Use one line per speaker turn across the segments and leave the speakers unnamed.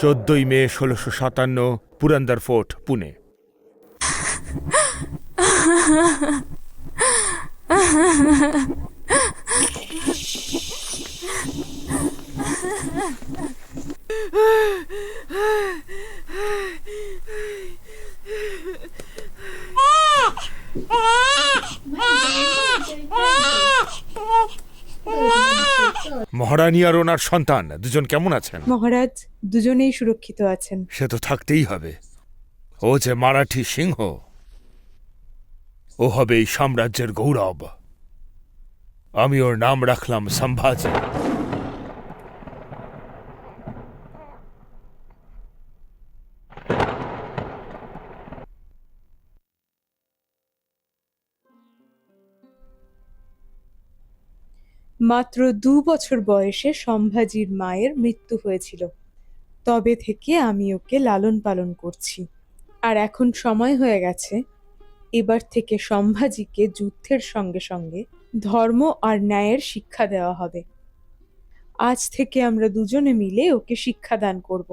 চোদ্দই মে ষোলোশো সাতান্ন পুরন্দর ফোর্ট পুনে। মহারানী আর ওনার সন্তান দুজন কেমন আছেন?
মহারাজ দুজনেই সুরক্ষিত আছেন।
সে তো থাকতেই হবে। ও যে মারাঠি সিংহ ও হবে এই সাম্রাজ্যের গৌরব। আমি ওর নাম রাখলাম সম্ভাজি।
মাত্র দু বছর বয়সে সম্ভাজির মায়ের মৃত্যু হয়েছিল। তবে থেকে আমি ওকে লালন পালন করছি। আর এখন সময় হয়ে গেছে, এবার থেকে সম্ভাজিকে যুদ্ধের সঙ্গে সঙ্গে ধর্ম আর ন্যায়ের শিক্ষা দেওয়া হবে। আজ থেকে আমরা দুজনে মিলে ওকে শিক্ষাদান করব।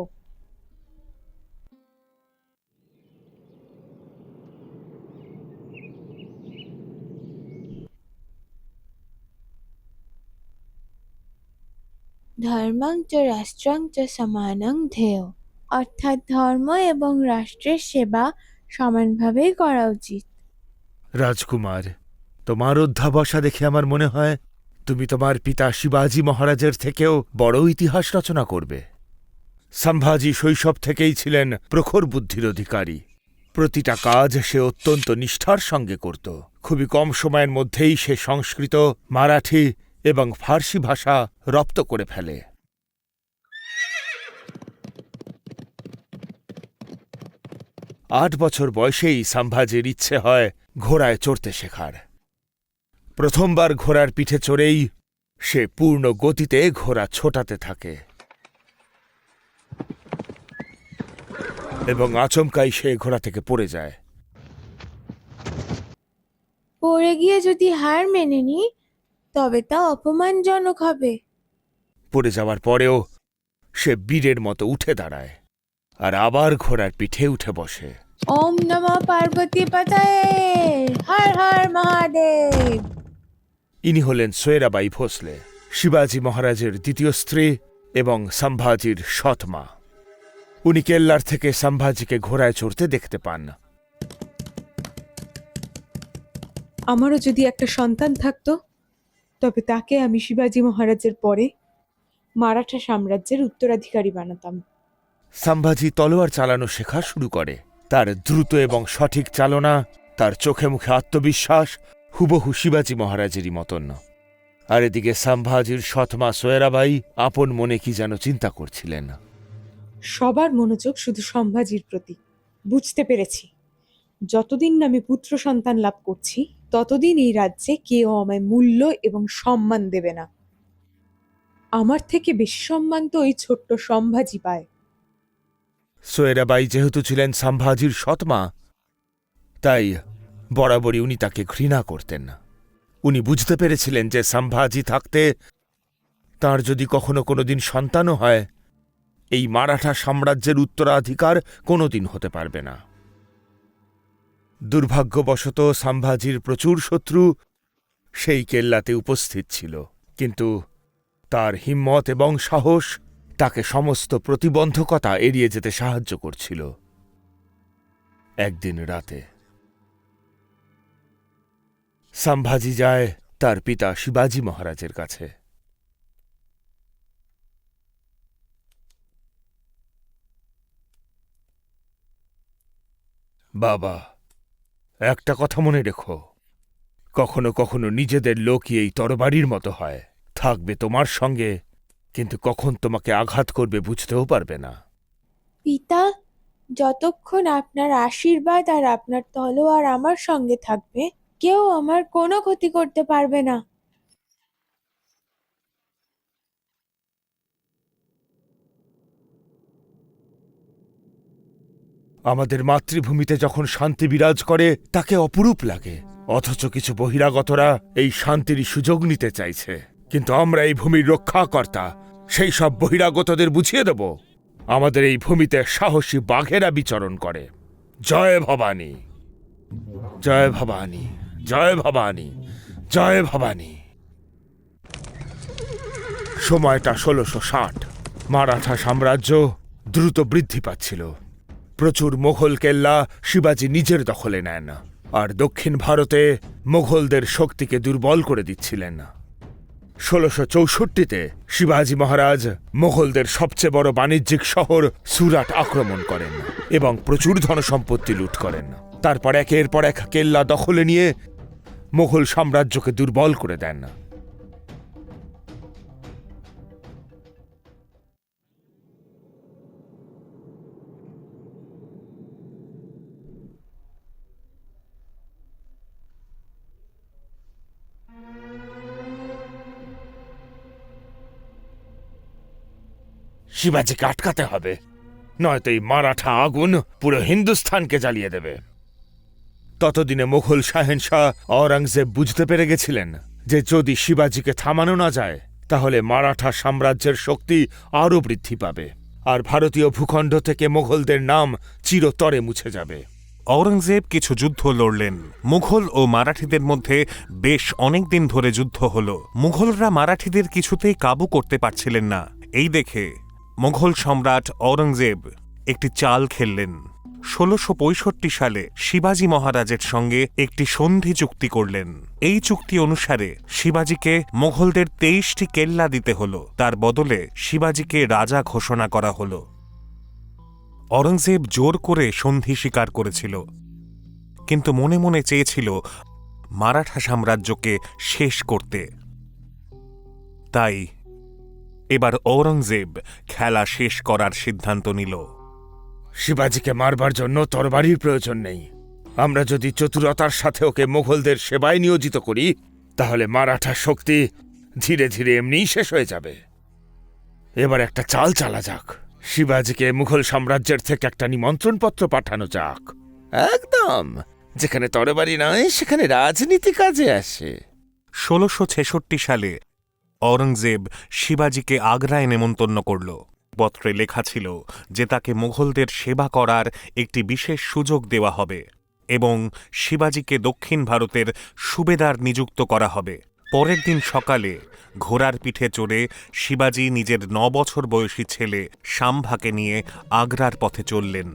ধর্মং চ রাষ্ট্রং চ সমানং ধেয়। অর্থাৎ ধর্ম এবং রাষ্ট্রের সেবা সমানভাবেই করা উচিত।
রাজকুমার, তোমার অধ্যাবসা দেখে আমার মনে হয় তুমি তোমার পিতা শিবাজি মহারাজের থেকেও বড় ইতিহাস রচনা করবে। সম্ভাজি শৈশব থেকেই ছিলেন প্রখর বুদ্ধির অধিকারী। প্রতিটা কাজ সে অত্যন্ত নিষ্ঠার সঙ্গে করত। খুবই কম সময়ের মধ্যেই সে সংস্কৃত, মারাঠি এবং ফার্সি ভাষা রপ্ত করে ফেলে। আট বছর বয়সেই সম্ভাজির ইচ্ছে হয় ঘোড়ায় চড়তে শেখার। প্রথমবার ঘোড়ার পিঠে চড়েই সে পূর্ণ গতিতে ঘোড়া ছোটাতে থাকে। এবং আচমকাই সে ঘোড়া থেকে পড়ে যায়।
পড়ে গিয়ে যদি হার মেনে নি তবে তা অপমানজনক হবে।
পড়ে যাওয়ার পরেও সে বীরের মতো উঠে দাঁড়ায় আর আবার ঘোড়ার পিঠে উঠে বসে।
ওম নম পার্বতী পাতায় হর হর মহাদেব।
ইনি হলেন সোয়েরাবাই ভোসলে শিবাজি মহারাজের দ্বিতীয় স্ত্রী এবং সম্ভাজির সৎ মা উনি কেল্লার থেকে সম্ভাজিকে ঘোড়ায় চড়তে দেখতে পান।
আমারও যদি একটা সন্তান থাকতো তবে তাকে আমি শিবাজি মহারাজের পরে মারাঠা সাম্রাজ্যের উত্তরাধিকারী বানাতাম।
সম্ভাজি তলোয়ার চালানো শেখা শুরু করে। তার দ্রুত এবং সঠিক চালনা তার চোখে মুখে আত্মবিশ্বাস হুবহু শিবাজি মহারাজেরই মতন আর এদিকে সম্ভাজির সৎমা সোয়েরাবাই আপন মনে কি যেন চিন্তা করছিলেন।
সবার মনোযোগ শুধু সম্ভাজির প্রতি। বুঝতে পেরেছি। যতদিন না আমি পুত্র সন্তান লাভ করছি ততদিন এই রাজ্যে কেউ আমায় মূল্য এবং সম্মান দেবে না। আমার থেকে বেশি সম্মান তো ওই ছোট্ট সম্ভাজি পায়।
সোয়েরাবাই যেহেতু ছিলেন সম্ভাজির সৎমা, তাই বরাবরই উনি তাকে ঘৃণা করতেন না। উনি বুঝতে পেরেছিলেন যে সম্ভাজি থাকতে তার যদি কখনো কোনোদিন সন্তানও হয়, এই মারাঠা সাম্রাজ্যের উত্তরাধিকার কোনোদিন হতে পারবে না। দুর্ভাগ্যবশত সম্ভাজির প্রচুর শত্রু সেই কেল্লাতে উপস্থিত ছিল, কিন্তু তার হিম্মত এবং সাহস তাকে সমস্ত প্রতিবন্ধকতা এড়িয়ে যেতে সাহায্য করছিল। একদিন রাতে সম্ভাজি যায় তার পিতা শিবাজি মহারাজের কাছে। বাবা একটা কথা মনে রেখো। কখনো কখনো নিজেদের লোকই এই তরবারির মতো হয়। থাকবে তোমার সঙ্গে, কিন্তু কখন তোমাকে আঘাত করবে বুঝতেও পারবে না।
পিতা, যতক্ষণ আপনার আশীর্বাদ আর আপনার তলোয়ার আমার সঙ্গে থাকবে, কেউ আমার কোনো ক্ষতি করতে পারবে না।
আমাদের মাতৃভূমিতে যখন শান্তি বিরাজ করে, তাকে অপরূপ লাগে। অথচ কিছু বহিরাগতরা এই শান্তির সুযোগ নিতে চাইছে। কিন্তু আমরা এই ভূমির রক্ষাকর্তা, সেই সব বহিরাগতদের বুঝিয়ে দেব। আমাদের এই ভূমিতে সাহসী বাঘেরা বিচরণ করে। জয় ভবানী। জয় ভবানী। জয় ভবানী। জয় ভবানী। সময়টা ষোলোশো ষাট। মারাঠা সাম্রাজ্য দ্রুত বৃদ্ধি পাচ্ছিল। প্রচুর মোঘল কেল্লা শিবাজি নিজের দখলে নেন আর দক্ষিণ ভারতে মোঘলদের শক্তিকে দুর্বল করে দিচ্ছিলেন। ষোলোশো চৌষট্টিতে শিবাজি মহারাজ মোঘলদের সবচেয়ে বড় বাণিজ্যিক শহর সুরাট আক্রমণ করেন এবং প্রচুর ধনসম্পত্তি লুট করেন। তারপর একের পর এক কেল্লা দখলে নিয়ে মোঘল সাম্রাজ্যকে দুর্বল করে দেন। শিবাজিকে আটকাতে হবে। নয়তো এই মারাঠা আগুন পুরো হিন্দুস্থানকে জ্বালিয়ে দেবে। ততদিনে মুঘল শাহেনশাহ অরঙ্গজেব বুঝতে পেরে গেছিলেন যে যদি শিবাজিকে থামানো না যায়, তাহলে মারাঠা সাম্রাজ্যের শক্তি আরও বৃদ্ধি পাবে আর ভারতীয় ভূখণ্ড থেকে মোঘলদের নাম চিরতরে মুছে যাবে।
ঔরঙ্গজেব কিছু যুদ্ধ লড়লেন। মুঘল ও মারাঠিদের মধ্যে বেশ অনেক দিন ধরে যুদ্ধ হল। মুঘলরা মারাঠিদের কিছুতেই কাবু করতে পারছিলেন না। এই দেখে মুঘল সম্রাট ঔরঙ্গজেব একটি চাল খেললেন। ষোলশো সালে শিবাজী মহারাজের সঙ্গে একটি সন্ধি চুক্তি করলেন। এই চুক্তি অনুসারে শিবাজীকে মোঘলদের তেইশটি কেল্লা দিতে হল। তার বদলে শিবাজীকে রাজা ঘোষণা করা হল। অরঙ্গজেব জোর করে সন্ধি স্বীকার করেছিল। কিন্তু মনে মনে চেয়েছিল মারাঠা সাম্রাজ্যকে শেষ করতে। তাই এবার ঔরঙ্গজেব খেলা শেষ করার সিদ্ধান্ত নিল।
শিবাজিকে মারবার জন্য তরবারির প্রয়োজন নেই। আমরা যদি চতুরতার সাথে ওকে মোঘলদের সেবায় নিয়োজিত করি তাহলে মারাঠা শক্তি ধীরে ধীরে এমনিই শেষ হয়ে যাবে। এবার একটা চাল চালা যাক। শিবাজিকে মুঘল সাম্রাজ্যের থেকে একটা নিমন্ত্রণপত্র পাঠানো যাক। একদম। যেখানে তরবারি নয় সেখানে রাজনীতি কাজে আসে।
ষোলোশো ছেষট্টি সালে অরঙ্গজেব শিবাজীকে আগ্রায় নেমন্তন্ন করল। পত্রে লেখা ছিল যে তাকে মুঘলদের সেবা করার একটি বিশেষ সুযোগ দেওয়া হবে এবং শিবাজীকে দক্ষিণ ভারতের সুবেদার নিযুক্ত করা হবে। পরের দিন সকালে ঘোড়ার পিঠে চড়ে শিবাজী নিজের ন বছর বয়সী ছেলে শাম্ভাকে নিয়ে আগ্রার পথে চললেন।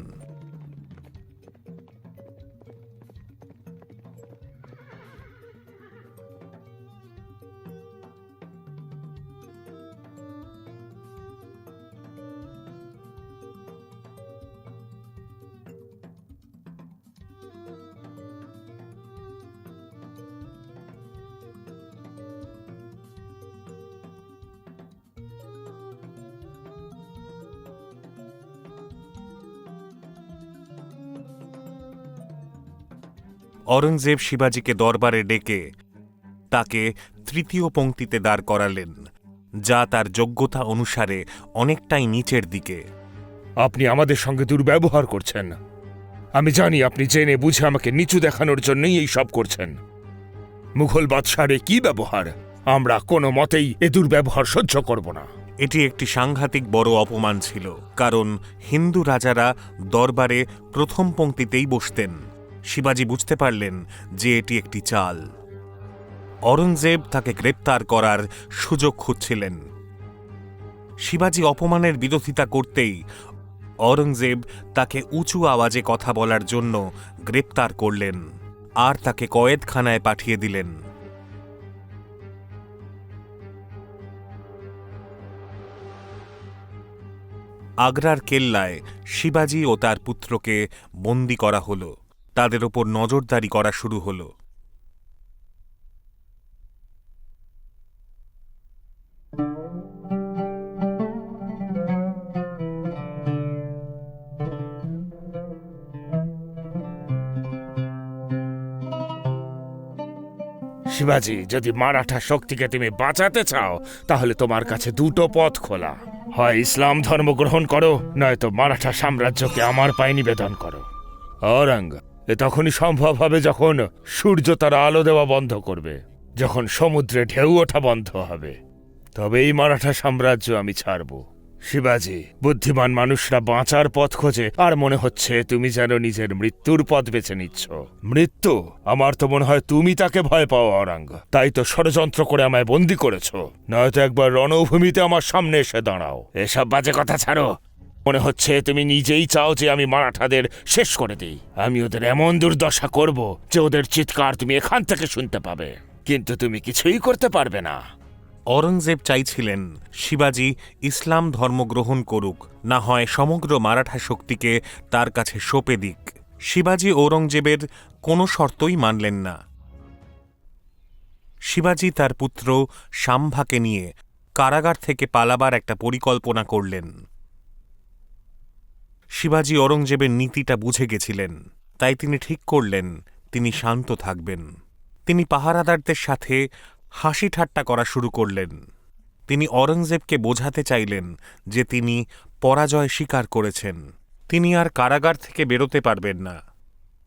অরঙ্গজেব শিবাজীকে দরবারে ডেকে তাকে তৃতীয় পংক্তিতে দাঁড় করালেন যা তার যোগ্যতা অনুসারে অনেকটাই নিচের দিকে।
আপনি আমাদের সঙ্গে দুর্ব্যবহার করছেন। আমি জানি আপনি জেনে বুঝে আমাকে নিচু দেখানোর জন্যই এই সব করছেন। মুঘল বাদশারে কি ব্যবহার? আমরা কোনো মতেই এ দুর্ব্যবহার সহ্য করব না।
এটি একটি সাংঘাতিক বড় অপমান ছিল কারণ হিন্দু রাজারা দরবারে প্রথম পংক্তিতেই বসতেন। শিবাজী বুঝতে পারলেন যে এটি একটি চাল। অরঙ্গজেব তাকে গ্রেপ্তার করার সুযোগ খুঁজছিলেন। শিবাজী অপমানের বিরোধিতা করতেই অরঙ্গজেব তাকে উঁচু আওয়াজে কথা বলার জন্য গ্রেপ্তার করলেন আর তাকে কয়েদখানায় পাঠিয়ে দিলেন। আগ্রার কেল্লায় শিবাজী ও তার পুত্রকে বন্দি করা হল। তাদের ওপর নজরদারি করা শুরু হল।
শিবাজি যদি মারাঠা শক্তিকে তুমি বাঁচাতে চাও তাহলে তোমার কাছে দুটো পথ খোলা। হয় ইসলাম ধর্ম গ্রহণ করো নয়তো মারাঠা সাম্রাজ্যকে আমার পায়ে নিবেদন করো। অরঙ্গ এ তখনই সম্ভব হবে যখন সূর্য তার আলো দেওয়া বন্ধ করবে, যখন সমুদ্রে ঢেউ ওঠা বন্ধ হবে। তবে এই মারাঠা সাম্রাজ্য আমি ছাড়ব। শিবাজি, বুদ্ধিমান মানুষরা বাঁচার পথ খোঁজে, আর মনে হচ্ছে তুমি যেন নিজের মৃত্যুর পথ বেছে নিচ্ছ। মৃত্যু? আমার তো মনে হয় তুমি তাকে ভয় পাও, অরাঙ্গ। তাই তো ষড়যন্ত্র করে আমায় বন্দি করেছ। নয়তো একবার রণভূমিতে আমার সামনে এসে দাঁড়াও। এসব বাজে কথা ছাড়ো। মনে হচ্ছে তুমি নিজেই চাও যে আমি মারাঠাদের শেষ করে দিই। আমি ওদের এমন দুর্দশা করব যে ওদের চিৎকার তুমি এখান থেকে শুনতে পাবে। কিন্তু তুমি কিছুই করতে পারবে না।
অরঙ্গজেব চাইছিলেন, শিবাজি, ইসলাম ধর্ম গ্রহণ করুক, না হয় সমগ্র মারাঠা শক্তিকে তার কাছে সঁপে দিক। শিবাজি ঔরঙ্গজেবের কোনো শর্তই মানলেন না। শিবাজি তার পুত্র শাম্ভাকে নিয়ে কারাগার থেকে পালাবার একটা পরিকল্পনা করলেন। শিবাজি ঔরঙ্গজেবের নীতিটা বুঝে গেছিলেন। তাই তিনি ঠিক করলেন, তিনি শান্ত থাকবেন। তিনি পাহারাদারদের সাথে হাসি ঠাট্টা করা শুরু করলেন। তিনি অরঙ্গজেবকে বোঝাতে চাইলেন যে তিনি পরাজয় স্বীকার করেছেন। তিনি আর কারাগার থেকে বেরোতে পারবেন না।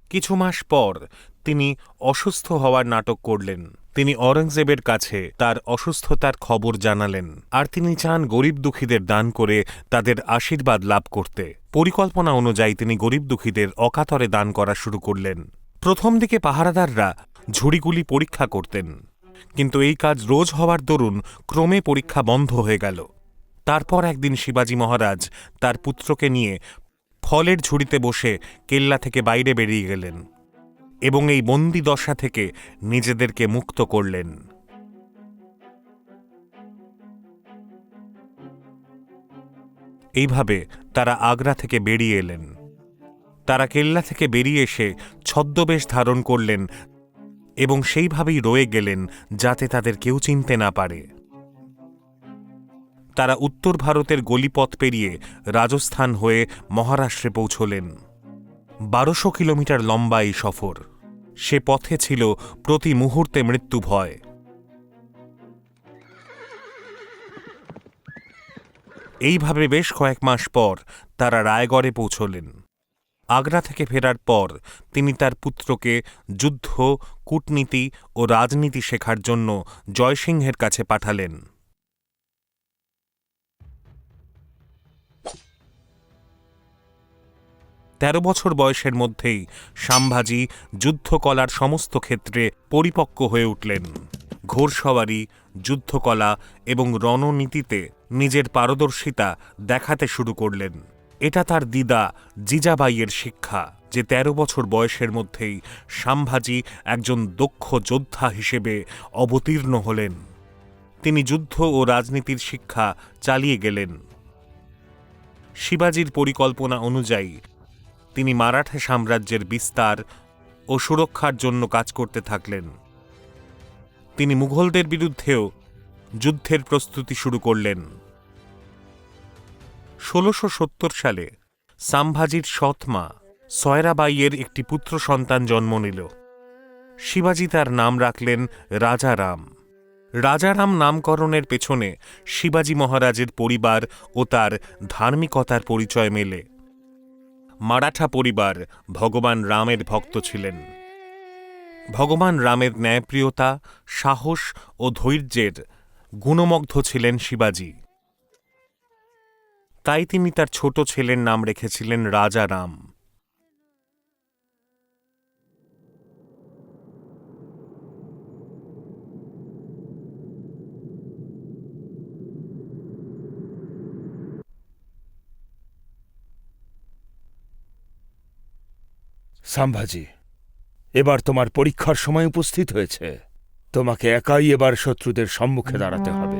কিছু মাস পর তিনি অসুস্থ হওয়ার নাটক করলেন। তিনি অরঙ্গজেবের কাছে তার অসুস্থতার খবর জানালেন। আর তিনি চান গরিব দুঃখীদের দান করে তাদের আশীর্বাদ লাভ করতে। পরিকল্পনা অনুযায়ী তিনি গরিব দুঃখীদের অকাতরে দান করা শুরু করলেন। প্রথম দিকে পাহারাদাররা ঝুড়িগুলি পরীক্ষা করতেন। কিন্তু এই কাজ রোজ হওয়ার দরুন ক্রমে পরীক্ষা বন্ধ হয়ে গেল। তারপর একদিন শিবাজী মহারাজ তার পুত্রকে নিয়ে ফলের ঝুড়িতে বসে কেল্লা থেকে বাইরে বেরিয়ে গেলেন। এবং এই বন্দি দশা থেকে নিজেদেরকে মুক্ত করলেন। এইভাবে তারা আগ্রা থেকে বেরিয়ে এলেন। তারা কেল্লা থেকে বেরিয়ে এসে ছদ্মবেশ ধারণ করলেন এবং সেইভাবেই রয়ে গেলেন যাতে তাদের কেউ চিনতে না পারে। তারা উত্তর ভারতের গলিপথ পেরিয়ে রাজস্থান হয়ে মহারাষ্ট্রে পৌঁছলেন। বারোশো কিলোমিটার লম্বা এই সফর। সে পথে ছিল প্রতি মুহূর্তে মৃত্যু ভয়। এইভাবে বেশ কয়েক মাস পর তারা রায়গড়ে পৌঁছলেন। আগ্রা থেকে ফেরার পর তিনি তার পুত্রকে যুদ্ধ, কূটনীতি ও রাজনীতি শেখার জন্য জয়সিংহের কাছে পাঠালেন। তেরো বছর বয়সের মধ্যেই সাম্ভাজি যুদ্ধকলার সমস্ত ক্ষেত্রে পরিপক্ক হয়ে উঠলেন। ঘোড়সওয়ারি, যুদ্ধকলা এবং রণনীতিতে নিজের পারদর্শিতা দেখাতে শুরু করলেন। এটা তার দিদা জিজাবাইয়ের শিক্ষা যে তেরো বছর বয়সের মধ্যেই সাম্ভাজি একজন দক্ষ যোদ্ধা হিসেবে অবতীর্ণ হলেন। তিনি যুদ্ধ ও রাজনীতির শিক্ষা চালিয়ে গেলেন। শিবাজির পরিকল্পনা অনুযায়ী তিনি মারাঠা সাম্রাজ্যের বিস্তার ও সুরক্ষার জন্য কাজ করতে থাকলেন। তিনি মুঘলদের বিরুদ্ধেও যুদ্ধের প্রস্তুতি শুরু করলেন। ষোলোশো সত্তর সালে সাম্ভাজির সৎমা সয়রাবাইয়ের একটি পুত্র সন্তান জন্ম নিল। শিবাজি তার নাম রাখলেন রাজারাম। রাজারাম নামকরণের পেছনে শিবাজি মহারাজের পরিবার ও তার ধার্মিকতার পরিচয় মেলে। মারাঠা পরিবার ভগবান রামের ভক্ত ছিলেন। ভগবান রামের ন্যায়প্রিয়তা, সাহস ও ধৈর্যের গুণমগ্ধ ছিলেন শিবাজি। তাই তিনি তার ছোট ছেলের নাম রেখেছিলেন রাজা রাম।
সাম্ভাজি, এবার তোমার পরীক্ষার সময় উপস্থিত হয়েছে। তোমাকে একাই এবার শত্রুদের সম্মুখে দাঁড়াতে হবে।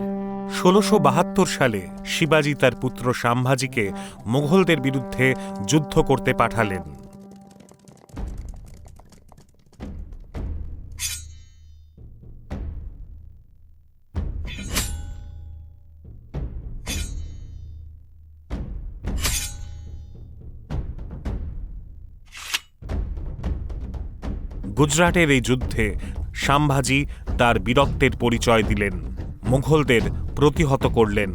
ষোলোশো বাহাত্তর সালে শিবাজি তার পুত্র সাম্ভাজিকে মুঘলদের বিরুদ্ধে যুদ্ধ করতে পাঠালেন। গুজরাটের এই যুদ্ধে সাম্ভাজি তার বীরত্বের পরিচয় দিলেন, মুঘলদের প্রতিহত করলেন।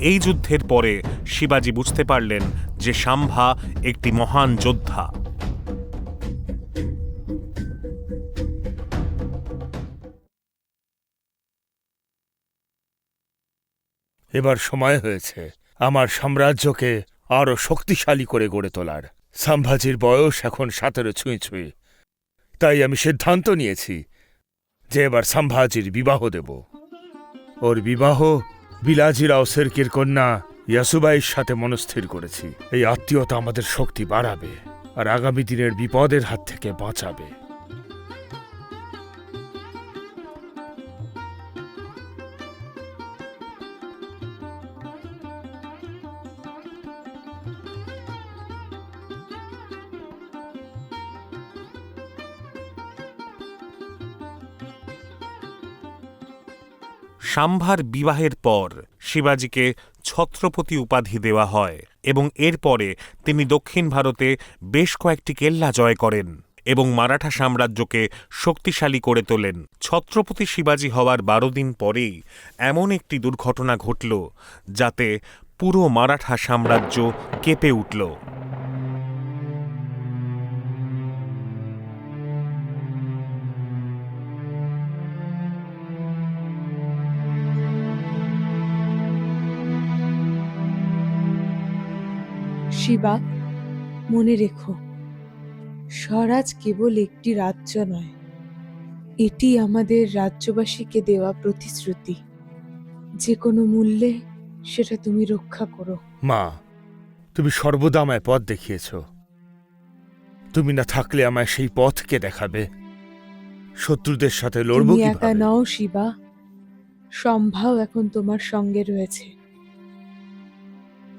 এই যুদ্ধের পরে শিবাজি বুঝতে পারলেন যে সাম্ভা একটি মহান যোদ্ধা।
এবার সময় হয়েছে আমার সাম্রাজ্যকে আরও শক্তিশালী করে গড়ে তোলার। সম্ভাজির বয়স এখন সতেরো ছুঁই ছুঁই। তাই আমি সিদ্ধান্ত নিয়েছি যে এবার সম্ভাজির বিবাহ দেব। ওর বিবাহ বিলাজি রাও সেরকির কন্যা ইয়াসুবাইয়ের সাথে মনস্থির করেছি। এই আত্মীয়তা আমাদের শক্তি বাড়াবে আর আগামী দিনের বিপদের হাত থেকে বাঁচাবে।
সাম্ভার বিবাহের পর শিবাজিকে ছত্রপতি উপাধি দেওয়া হয় এবং এরপরে তিনি দক্ষিণ ভারতে বেশ কয়েকটি কেল্লা জয় করেন এবং মারাঠা সাম্রাজ্যকে শক্তিশালী করে তোলেন। ছত্রপতি শিবাজি হওয়ার বারো দিন পরেই এমন একটি দুর্ঘটনা ঘটল যাতে পুরো মারাঠা সাম্রাজ্য কেঁপে উঠল।
শিবা মনে রেখো স্বরাজ কেবল একটি রাজ্য নয় এটি আমাদের রাজ্যবাসীকে দেওয়া প্রতিশ্রুতি। যে কোনো মূল্যে সেটা তুমি রক্ষা করো।
মা তুমি সর্বদা আমায় পথ দেখিয়েছ। তুমি না থাকলে আমায় সেই পথকে দেখাবে। শত্রুদের সাথে লড়ব
তুমি একা
কীভাবে?
নও শিবা সম্ভাও এখন তোমার সঙ্গে রয়েছে।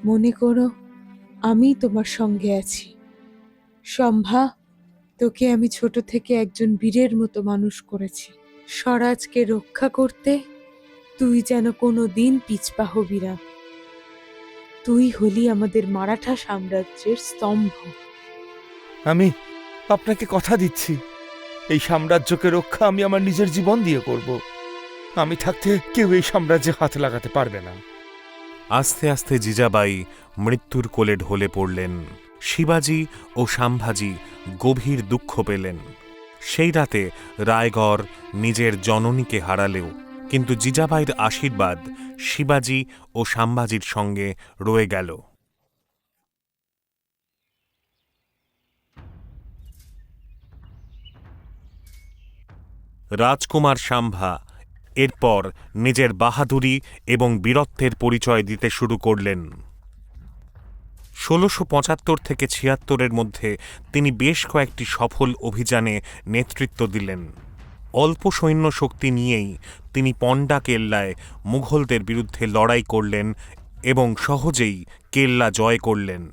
মনে করো আমি তোমার সঙ্গে আছি। সম্ভা, তোকে আমি ছোট থেকে একজন বীরের মতো মানুষ করেছি। স্বরাজকে রক্ষা করতে তুই যেন কোনো দিন পিছপা হবি না। তুই হলি আমাদের মারাঠা সাম্রাজ্যের স্তম্ভ।
আমি আপনাকে কথা দিচ্ছি। এই সাম্রাজ্যকে রক্ষা আমি আমার নিজের জীবন দিয়ে করব। আমি থাকতে কেউ এই সাম্রাজ্যে হাত লাগাতে পারবে না।
আস্তে আস্তে জিজাবাই মৃত্যুর কোলে ঢলে পড়লেন। শিবাজি ও সাম্ভাজি গভীর দুঃখ পেলেন। সেই রাতে রায়গড় নিজের জননীকে হারালেও, কিন্তু জিজাবাইয়ের আশীর্বাদ শিবাজি ও সাম্ভাজির সঙ্গে রয়ে গেল। রাজকুমার সাম্ভা এরপর নিজের বাহাদুরি এবং বীরত্বের পরিচয় দিতে শুরু করলেন। ষোলোশো পঁচাত্তর থেকে ছিয়াত্তরের মধ্যে তিনি বেশ কয়েকটি সফল অভিযানে নেতৃত্ব দিলেন। অল্প সৈন্য শক্তি নিয়েই তিনি পণ্ডা কেল্লায় মুঘলদের বিরুদ্ধে লড়াই করলেন এবং সহজেই কেল্লা জয় করলেন।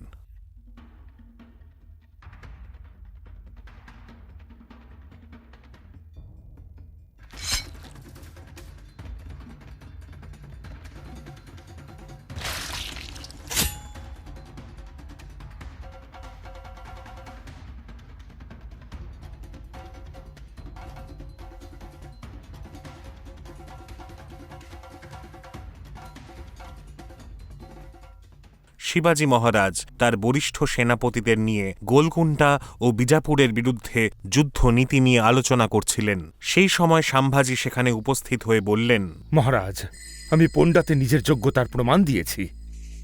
শিবাজী মহারাজ তার বরিষ্ঠ সেনাপতিদের নিয়ে গোলকুন্ডা ও বিজাপুরের বিরুদ্ধে যুদ্ধ নীতি নিয়ে আলোচনা করছিলেন। সেই সময় সাম্ভাজি সেখানে উপস্থিত হয়ে বললেন,
মহারাজ, আমি পণ্ডাতে নিজের যোগ্যতার প্রমাণ দিয়েছি।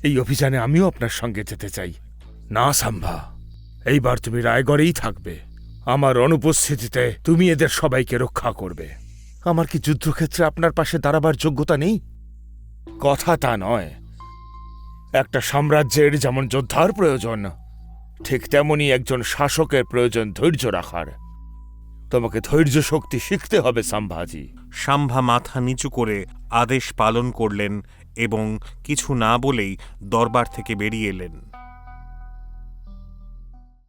এই অভিযানে আমিও আপনার সঙ্গে যেতে চাই। না, সাম্ভা, এইবার তুমি রায়গড়েই থাকবে। আমার অনুপস্থিতিতে তুমি এদের সবাইকে রক্ষা করবে। আমার কি যুদ্ধক্ষেত্রে আপনার পাশে দাঁড়াবার যোগ্যতা নেই? কথা তা নয়। একটা সাম্রাজ্যের যেমন যোদ্ধার প্রয়োজন, ঠিক তেমনি একজন শাসকের প্রয়োজন ধৈর্য রাখার। তোমাকে ধৈর্য শক্তি শিখতে হবে, সাম্ভাজি।
সাম্ভা মাথা নিচু করে আদেশ পালন করলেন এবং কিছু না বলেই দরবার থেকে বেরিয়ে এলেন।